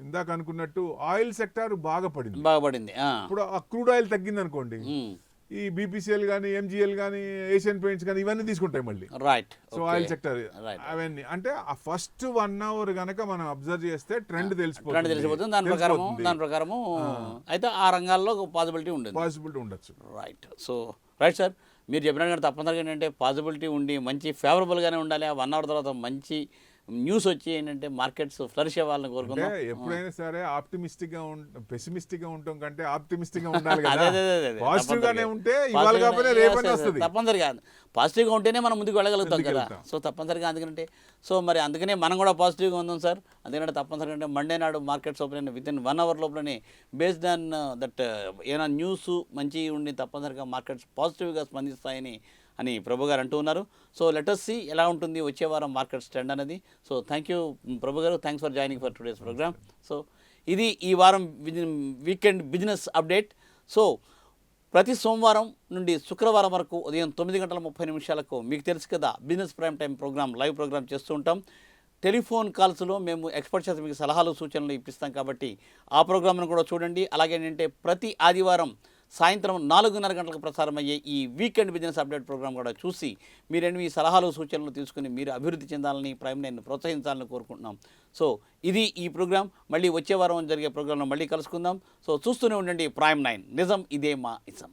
ఇందాక అనుకున్నట్టు ఆయిల్ సెక్టార్ బాగా పడింది. బాగుపడింది ఇప్పుడు ఆ క్రూడ్ ఆయిల్ తగ్గింది అనుకోండి ఈ బీపీసీఎల్ కానీ ఎంజీఎల్ కానీ ఏషియన్ పెయింట్స్ కానీ ఇవన్నీ తీసుకుంటాయి మళ్ళీ. Right so oil sector. అవన్నీ. అంటే ఆ ఫస్ట్ వన్ అవర్ గనక మనం అబ్జర్వ్ చేస్తే ట్రెండ్ తెలిసిపోతుంది. తెలిసిపోతుంది. దాని ప్రకారము దాని ప్రకారము అయితే ఆ రంగాల్లో పాసిబిలిటీ ఉంటుంది. పాసిబిలిటీ ఉండొచ్చు. రైట్ సో రైట్ సార్ మీరు చెప్పినట్టు తప్పనిసరిగా ఏంటంటే పాసిబిలిటీ ఉండి మంచి ఫేవరబుల్గానే ఉండాలి. ఆ వన్ అవర్ తర్వాత మంచి న్యూస్ వచ్చి ఏంటంటే మార్కెట్స్ ఫ్లరిష్ అవ్వాలని కోరుకుందాం ఎప్పుడైనా సరే ఆప్టిమిస్టిక్గా పెసిమిస్టిక్గా ఉంటాం కంటే ఆప్టిమిస్టిక్గా [LAUGHS] ఉండాలి. పాజిటివ్ గానే. ఉంటే ఇవాళ కాకపోతే రేపని వస్తుంది తప్పనిసరిగా పాజిటివ్గా ఉంటేనే మనం ముందుకు వెళ్ళగలుగుతాం కదా. సో తప్పనిసరిగా అందుకంటే సో మరి అందుకనే మనం కూడా పాజిటివ్గా ఉందాం సార్ అందుకంటే తప్పనిసరిగా అంటే మండే నాడు మార్కెట్స్ ఓపెన్ అయిన విత్ ఇన్ వన్ అవర్ లోపలనే బేస్డ్ ఆన్ దట్ ఏమైనా న్యూస్ మంచి ఉండి తప్పనిసరిగా మార్కెట్స్ పాజిటివ్గా స్పందిస్తాయని అని ప్రభు గారు అంటూ ఉన్నారు. సో లెటర్స్ సి ఎలా ఉంటుంది వచ్చే వారం మార్కెట్ స్టాండ్ అనేది. సో థ్యాంక్ యూ ప్రభు గారు thanks for joining for today's programme so ఇది ఈ వారం వీకెండ్ బిజినెస్ అప్డేట్ సో ప్రతి సోమవారం నుండి శుక్రవారం వరకు ఉదయం తొమ్మిది గంటల ముప్పై నిమిషాలకు మీకు తెలుసు కదా business prime time programme live programme చేస్తూ ఉంటాం. టెలిఫోన్ కాల్స్లో మేము ఎక్స్పర్ట్ చేత మీకు సలహాలు సూచనలు ఇప్పిస్తాం కాబట్టి ఆ ప్రోగ్రామ్ను కూడా చూడండి. అలాగే ఏంటంటే ప్రతి ఆదివారం సాయంత్రం నాలుగున్నర గంటలకు ప్రసారమయ్యే ఈ వీకెండ్ బిజినెస్ అప్డేట్ ప్రోగ్రామ్ కూడా చూసి మీరేమి మీ సలహాలు సూచనలు తీసుకుని మీరు అభివృద్ధి చెందాలని ప్రైమ్ నైన్ ప్రోత్సహించాలని కోరుకుంటున్నాం. సో ఇది ఈ ప్రోగ్రామ్ మళ్ళీ వచ్చే వారం జరిగే ప్రోగ్రాంలో మళ్ళీ కలుసుకుందాం. సో చూస్తూనే ఉండండి ప్రైమ్ నైన్ నిజం ఇదే మా ఇజం